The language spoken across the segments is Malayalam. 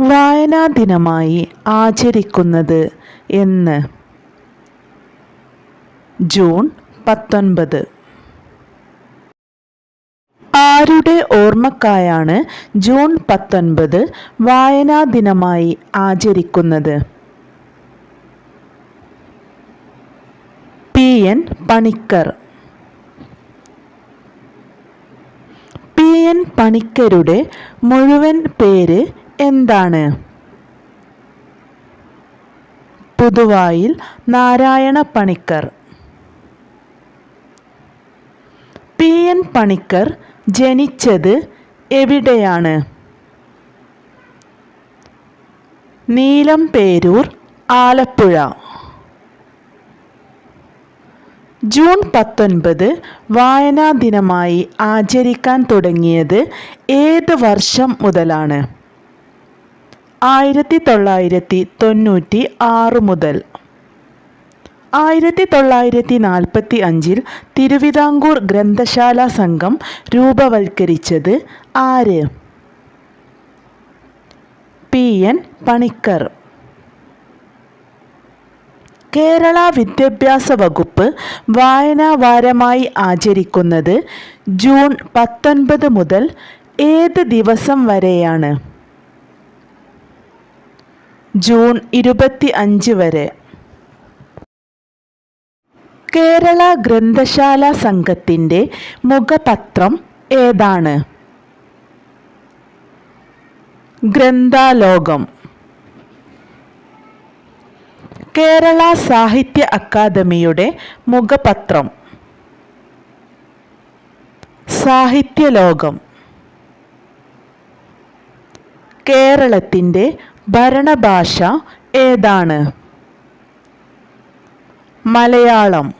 വായനാ ദിനമായി ആചരിക്കുന്നത് എന്ന്. ജൂൺ പത്തൊൻപത്. ആരുടെ ഓർമ്മക്കായാണ് ജൂൺ പത്തൊൻപത് വായനാ ദിനമായി ആചരിക്കുന്നത്? P. N. Panicker. P. N. പണിക്കരുടെ മുഴുവൻ പേര് എന്താണ്? പുതുവായിൽ നാരായണ പണിക്കർ. പി. എൻ. പണിക്കർ ജനിച്ചത് എവിടെയാണ്? നീലംപേരൂർ ആലപ്പുഴ. ജൂൺ പത്തൊൻപത് വായനാ ദിനമായി ആചരിക്കാൻ തുടങ്ങിയത് ഏത് വർഷം മുതലാണ്? ആയിരത്തി തൊള്ളായിരത്തി തൊണ്ണൂറ്റി ആറ് മുതൽ. ആയിരത്തി തൊള്ളായിരത്തി നാൽപ്പത്തി അഞ്ചിൽ തിരുവിതാംകൂർ ഗ്രന്ഥശാല സംഘം രൂപവൽക്കരിച്ചത് ആര്? പി. എൻ. പണിക്കർ. കേരള വിദ്യാഭ്യാസ വകുപ്പ് വായനാ വാരമായി ആചരിക്കുന്നത് ജൂൺ പത്തൊൻപത് മുതൽ ഏത് ദിവസം വരെയാണ്? ജൂൺ ഇരുപത്തി അഞ്ച് വരെ. കേരള ഗ്രന്ഥശാല സംഘത്തിന്റെ മുഖപത്രം ഏതാണ്? ഗ്രന്ഥാലോകം. കേരള സാഹിത്യ അക്കാദമിയുടെ മുഖപത്രം. സാഹിത്യലോകം. കേരളത്തിന്റെ ഭരണഭാഷ ഏതാണ്? മലയാളം.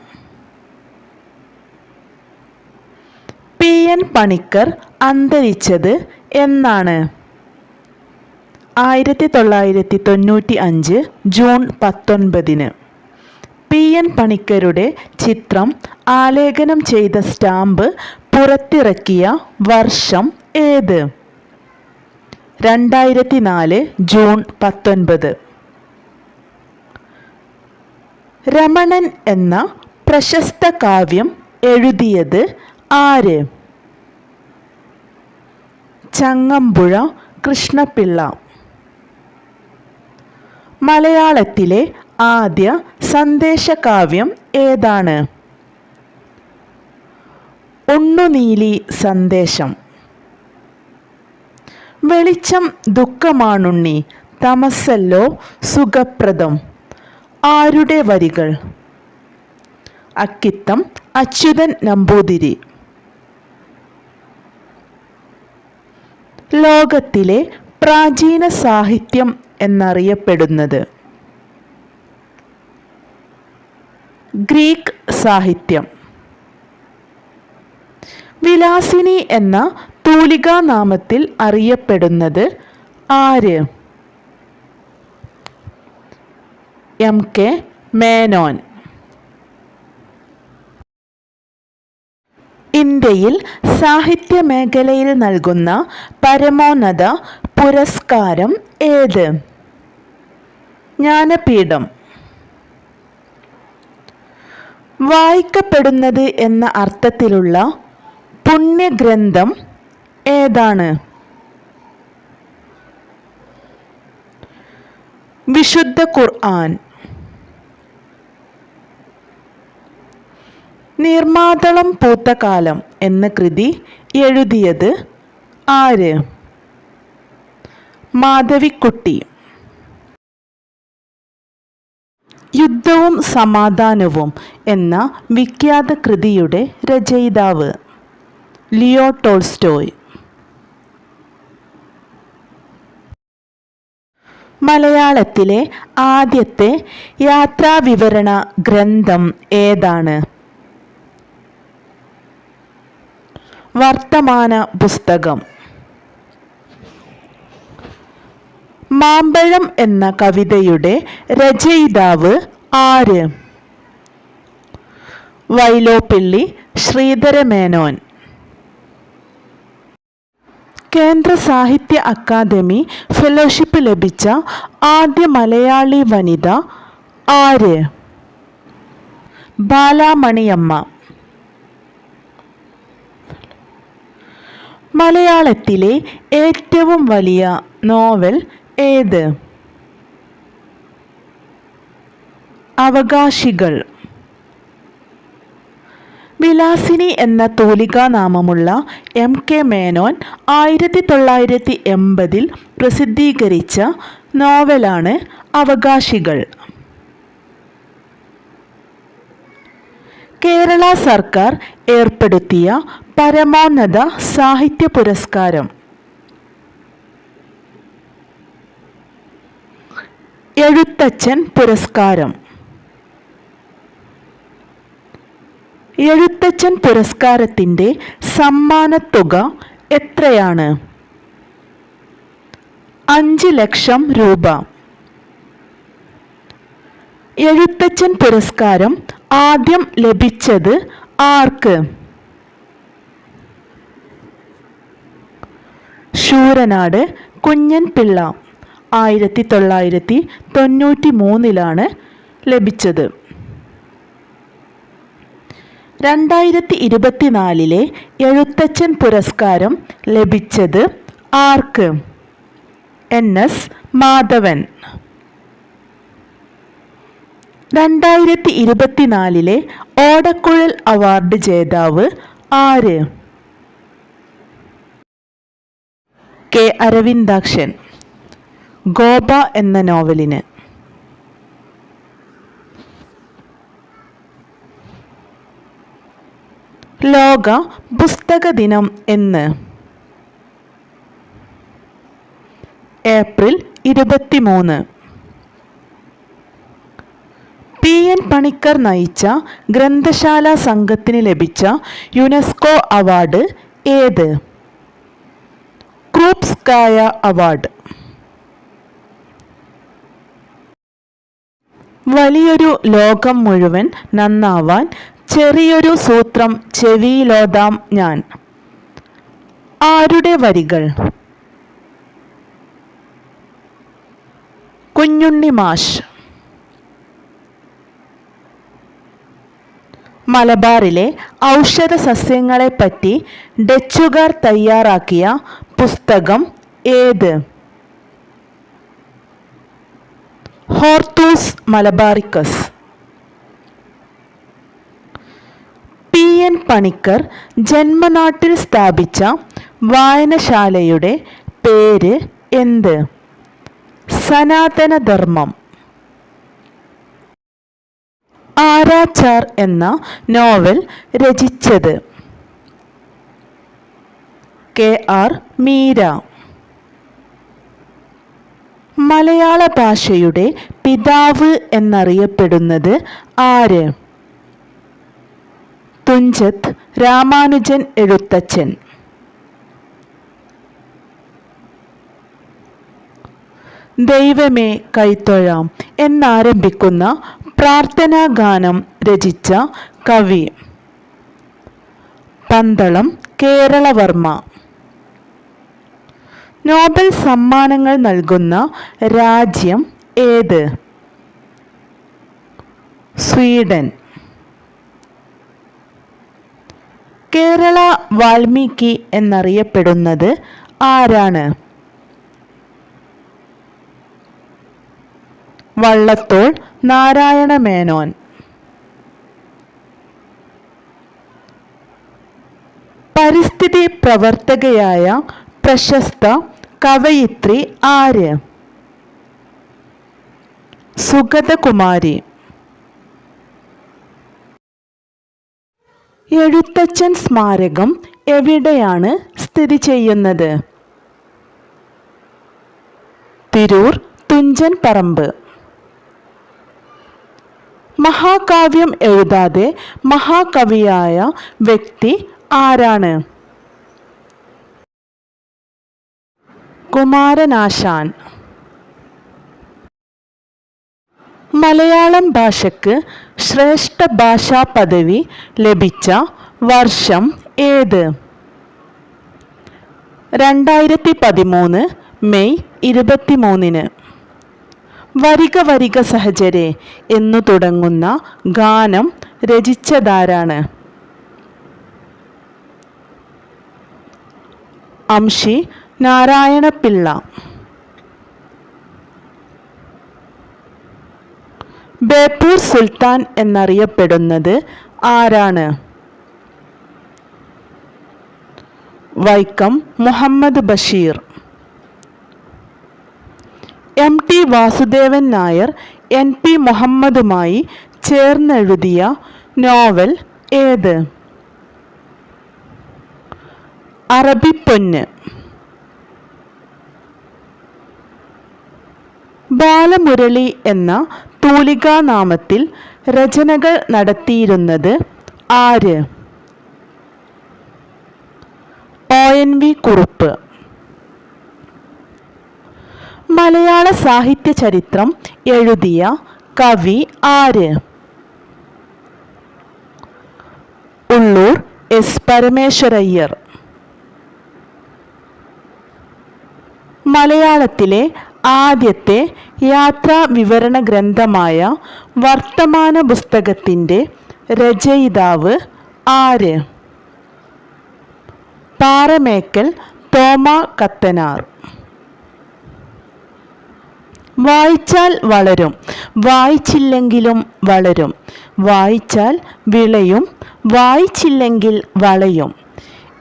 പി. എൻ. പണിക്കർ അന്തരിച്ചത് എന്നാണ്. ആയിരത്തി തൊള്ളായിരത്തി തൊണ്ണൂറ്റി അഞ്ച് ജൂൺ പത്തൊൻപതിന്. പി. എൻ. പണിക്കരുടെ ചിത്രം ആലേഖനം ചെയ്ത സ്റ്റാമ്പ് പുറത്തിറക്കിയ വർഷം ഏത്? രണ്ടായിരത്തി നാല് ജൂൺ പത്തൊൻപത്. രമണൻ എന്ന പ്രശസ്ത കാവ്യം എഴുതിയത് ആര്? ചങ്ങമ്പുഴ കൃഷ്ണപിള്ള. മലയാളത്തിലെ ആദ്യ സന്ദേശകാവ്യം ഏതാണ്? ഉണ്ണുനീലി സന്ദേശം. വെളിച്ചം ദുഃഖമാണുണ്ണി. തമസല്ലോ സുഖപ്രദം. ആരുടെ വരികൾ? അക്കിത്തം അച്യുതൻ നമ്പൂതിരി. ലോകത്തിലെ പ്രാചീന സാഹിത്യം എന്നറിയപ്പെടുന്നത് ഗ്രീക്ക് സാഹിത്യം. വിലാസിനി എന്ന തൂലികാനാമത്തിൽ അറിയപ്പെടുന്നത് ആര്? M K Menon. ഇന്ത്യയിൽ സാഹിത്യ മേഖലയിൽ നൽകുന്ന പരമോന്നത പുരസ്കാരം ഏത്? ജ്ഞാനപീഠം. വായിക്കപ്പെടുന്നത് എന്ന അർത്ഥത്തിലുള്ള പുണ്യഗ്രന്ഥം ഏതാണ്? വിശുദ്ധ ഖുർആൻ. നീർമാതളം പൂത്ത കാലം എന്ന കൃതി എഴുതിയത് ആര്? മാധവിക്കുട്ടി. യുദ്ധവും സമാധാനവും എന്ന വിഖ്യാത കൃതിയുടെ രചയിതാവ് ലിയോ ടോൾസ്റ്റോയ്. മലയാളത്തിലെ ആദ്യത്തെ യാത്രാവിവരണ ഗ്രന്ഥം ഏതാണ്? വർത്തമാന പുസ്തകം. മാമ്പഴം എന്ന കവിതയുടെ രചയിതാവ് ആര്? വൈലോപ്പിള്ളി ശ്രീധരമേനോൻ. കേന്ദ്ര സാഹിത്യ അക്കാദമി ഫെലോഷിപ്പ് ലഭിച്ച ആദ്യ മലയാളി വനിത ആര്? ബാലാമണിയമ്മ. മലയാളത്തിലെ ഏറ്റവും വലിയ നോവൽ ഏത്? അവകാശികൾ. വിലാസിനി എന്ന തൂലികാനാമമുള്ള എം കെ മേനോൻ ആയിരത്തി തൊള്ളായിരത്തി എൺപതിൽ പ്രസിദ്ധീകരിച്ച നോവലാണ് അവകാശികൾ. കേരള സർക്കാർ ഏർപ്പെടുത്തിയ പരമോന്നത സാഹിത്യ പുരസ്കാരം. എഴുത്തച്ഛൻ പുരസ്കാരം. എഴുത്തച്ഛൻ പുരസ്കാരത്തിന്റെ സമ്മാനത്തുക എത്രയാണ്? അഞ്ച് ലക്ഷം രൂപ. എഴുത്തച്ഛൻ പുരസ്കാരം ആദ്യം ലഭിച്ചത് ആർക്ക്? ശൂരനാട് കുഞ്ഞൻ പിള്ള. ആയിരത്തി തൊള്ളായിരത്തി തൊണ്ണൂറ്റി മൂന്നിലാണ് ലഭിച്ചത്. രണ്ടായിരത്തി ഇരുപത്തിനാലിലെ എഴുത്തച്ഛൻ പുരസ്കാരം ലഭിച്ചത് ആർക്ക്? N S Madhavan. രണ്ടായിരത്തി ഇരുപത്തിനാലിലെ ഓടക്കുഴൽ അവാർഡ് ജേതാവ് ആര്? കെ അരവിന്ദാക്ഷൻ. ഗോപ എന്ന നോവലിന്. ലോക പുസ്തക ദിനം എന്ന്. ഏപ്രിൽ ഇരുപത്തിമൂന്ന്. പി എൻ പണിക്കർ നയിച്ച ഗ്രന്ഥശാല സംഘത്തിന് ലഭിച്ച യുനെസ്കോ അവാർഡ് ഏത്? Krupskaya award. വലിയൊരു ലോകം മുഴുവൻ നന്നാവാൻ ചെറിയൊരു സൂത്രം ചെവിയിലോതാം ഞാൻ. ആരുടെ വരികൾ? കുഞ്ഞുണ്ണി മാഷ് മലബാറിലെ ഔഷധ സസ്യങ്ങളെപ്പറ്റി ഡച്ചുകാർ തയ്യാറാക്കിയ പുസ്തകം ഏത്? Hortus Malabaricus P N Panicker ജന്മനാട്ടിൽ സ്ഥാപിച്ച വായനശാലയുടെ പേര് എന്ത്? സനാതനധർമ്മം. ആരാച്ചാർ എന്ന നോവൽ രചിച്ചത് കെ ആർ മീര. മലയാള ഭാഷയുടെ പിതാവ് എന്നറിയപ്പെടുന്നത് ആര്? തുഞ്ചത്ത് രാമാനുജൻ എഴുത്തച്ഛൻ. ദൈവമേ കൈത്തൊഴാം എന്നാരംഭിക്കുന്ന പ്രാർത്ഥനാ ഗാനം രചിച്ച കവി. പന്തളം കേരളവർമ്മ. നോബൽ സമ്മാനങ്ങൾ നൽകുന്ന രാജ്യം ഏത്? സ്വീഡൻ. കേരള വാൽമീകി എന്നറിയപ്പെടുന്നത് ആരാണ്? വള്ളത്തോൾ നാരായണ മേനോൻ. പരിസ്ഥിതി പ്രവർത്തകയായ പ്രശസ്ത കവയിത്രി ആര്? സുഗതകുമാരി. എഴുത്തച്ഛൻ സ്മാരകം എവിടെയാണ് സ്ഥിതി ചെയ്യുന്നത്? തിരൂർ തുഞ്ചൻ പറമ്പ്. മഹാകാവ്യം എഴുതാതെ മഹാകവിയായ വ്യക്തി ആരാണ്? കുമാരനാശാൻ. മലയാളം ഭാഷയ്ക്ക് ശ്രേഷ്ഠ ഭാഷാ പദവി ലഭിച്ച വർഷം ഏത്? രണ്ടായിരത്തി പതിമൂന്ന് മെയ് ഇരുപത്തിമൂന്നിന്. വരിക വരിക സഹചരെ എന്നു തുടങ്ങുന്ന ഗാനം രചിച്ചതാരാണ്? അംഷി നാരായണപിള്ള. ബേപ്പൂർ സുൽത്താൻ എന്നറിയപ്പെടുന്നത് ആരാണ്? Vaikom Muhammad Basheer. M T Vasudevan Nair N P മുഹമ്മദുമായി ചേർന്നെഴുതിയ നോവൽ ഏത്? അറബിപ്പൊന്ന് ബാലമുരളി എന്ന തൂലികാനാമത്തിൽ രചനകൾ നടത്തിയിരുന്നത് ആര്? O N V Kurup. മലയാള സാഹിത്യ ചരിത്രം എഴുതിയ കവി ആര്? ഉള്ളൂർ എസ് പരമേശ്വരയ്യർ. മലയാളത്തിലെ ആദ്യത്തെ യാത്രാ വിവരണ ഗ്രന്ഥമായ വർത്തമാന പുസ്തകത്തിന്റെ രചയിതാവ് ആര്? പാറമേക്കൽ തോമ കത്തനാർ. വായിച്ചാൽ വളരും വായിച്ചില്ലെങ്കിലും വളരും. വായിച്ചാൽ വിളയും വായിച്ചില്ലെങ്കിൽ വളയും.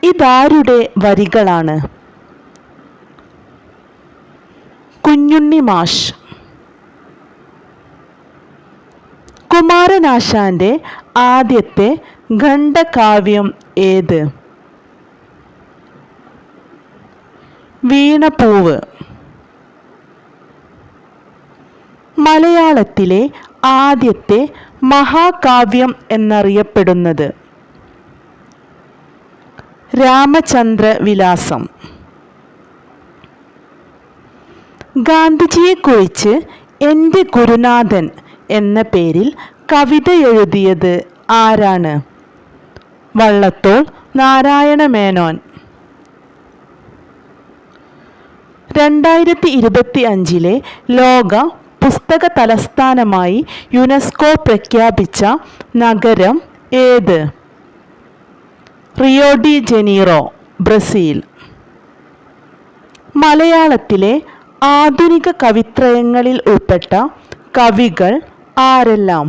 ഇതാരുടെ വരികളാണ്? കുഞ്ഞുണ്ണി മാഷ്. കുമാരനാശാന്റെ ആദ്യത്തെ ഖണ്ഡകാവ്യം ഏത്? വീണപൂവ്. മലയാളത്തിലെ ആദ്യത്തെ മഹാകാവ്യം എന്നറിയപ്പെടുന്നത് രാമചന്ദ്ര വിലാസം ഗാന്ധിജിയെക്കുറിച്ച് എന്റെ ഗുരുനാഥൻ എന്ന പേരിൽ കവിത എഴുതിയത് ആരാണ്? വള്ളത്തോൾ നാരായണ മേനോൻ. രണ്ടായിരത്തി ഇരുപത്തി അഞ്ചിലെ ലോക പുസ്തക തലസ്ഥാനമായി യുനെസ്കോ പ്രഖ്യാപിച്ച നഗരം ഏത്? Rio de Janeiro Brazil. മലയാളത്തിലെ ആധുനിക കവിത്രയങ്ങളിൽ ഉൾപ്പെട്ട കവികൾ ആരെല്ലാം?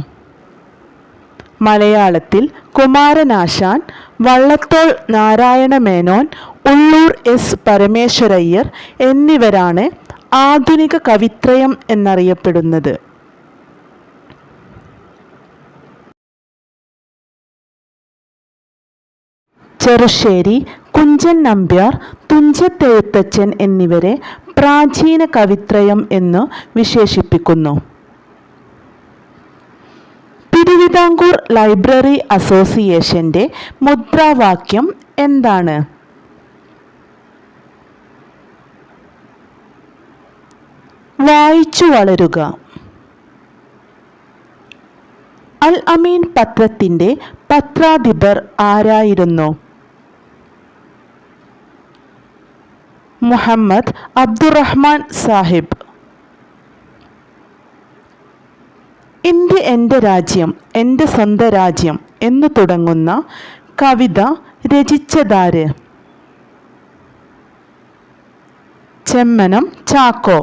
മലയാളത്തിൽ കുമാരനാശാൻ വള്ളത്തോൾ നാരായണ മേനോൻ ഉള്ളൂർ എസ് പരമേശ്വരയ്യർ എന്നിവരാണ് ആധുനിക കവിത്രയം എന്നറിയപ്പെടുന്നത്. ചെറുശ്ശേരി കുഞ്ചൻ നമ്പ്യാർ തുഞ്ചത്തെഴുത്തച്ഛൻ എന്നിവരെ പ്രാചീന കവിത്രയം എന്ന് വിശേഷിപ്പിക്കുന്നു. തിരുവിതാംകൂർ ലൈബ്രറി അസോസിയേഷന്റെ മുദ്രാവാക്യം എന്താണ്? വായിച്ചു വളരുക. അൽ അമീൻ പത്രത്തിന്റെ പത്രാധിപർ ആരായിരുന്നു? മുഹമ്മദ് അബ്ദുറഹ്മാൻ സാഹിബ്. ഇന്ത്യ എന്റെ രാജ്യം എന്റെ സ്വന്തം രാജ്യം എന്ന് തുടങ്ങുന്ന കവിത രചിച്ചതാര്? ചെമ്മനം ചാക്കോ.